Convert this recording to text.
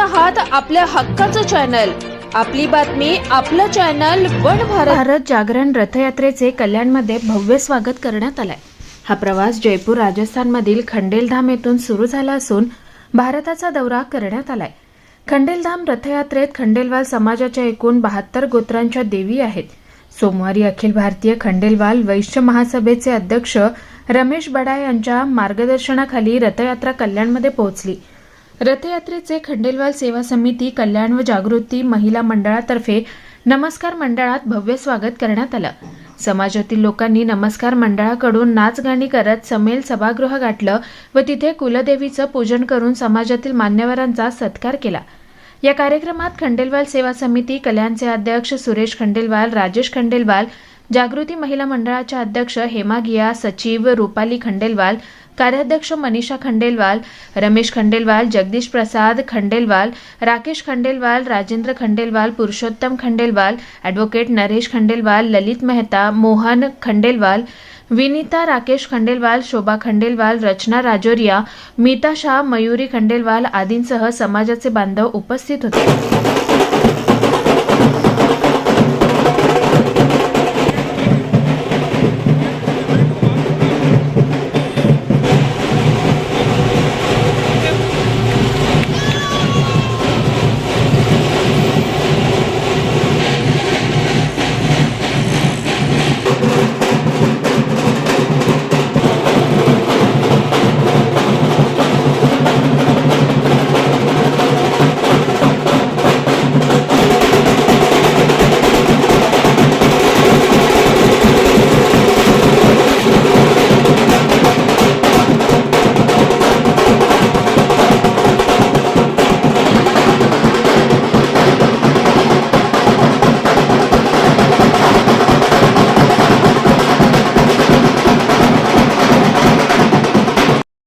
आहात आपल्या हक्काचं चॅनल. आपली बातमी आपलं चॅनल वन भारत. भारत जागरण रथयात्रेचे कल्याणमध्ये भव्य स्वागत करण्यात आलंय. हा प्रवास जयपूर राजस्थानमधील खंडेलधाम येथून सुरू झाला असून भारताचा दौरा करण्यात आलाय. खंडेलधाम रथयात्रेत खंडेलवाल समाजाच्या एकूण बहात्तर गोत्रांच्या देवी आहेत. सोमवारी अखिल भारतीय खंडेलवाल वैश्य महासभेचे अध्यक्ष रमेश बडा यांच्या मार्गदर्शनाखाली रथयात्रा कल्याणमध्ये पोहोचली. रथयात्रेचे खंडेलवाल सेवा समिती कल्याण व जागृती महिला मंडळातर्फे नमस्कार मंडळात भव्य स्वागत करण्यात आलं. समाजातील लोकांनी नमस्कार मंडळाकडून नाचगाणी करत समेल सभागृह गाठलं व तिथे कुलदेवीचं पूजन करून समाजातील मान्यवरांचा सत्कार केला. या कार्यक्रमात खंडेलवाल सेवा समिती कल्याणचे अध्यक्ष सुरेश खंडेलवाल राजेश खंडेलवाल जागृती महिला मंडळाच्या अध्यक्ष हेमा गिया सचिव रुपाली खंडेलवाल कार्याध्यक्ष मनीषा खंडेलवाल रमेश खंडेलवाल जगदीश प्रसाद खंडेलवाल राकेश खंडेलवाल राजेंद्र खंडेलवाल पुरुषोत्तम खंडेलवाल ॲडव्होकेट नरेश खंडेलवाल ललित मेहता मोहन खंडेलवाल विनीता राकेश खंडेलवाल शोभा खंडेलवाल रचना राजोरिया मीता शाह मयुरी खंडेलवाल आदींसह समाजाचे बांधव उपस्थित होते.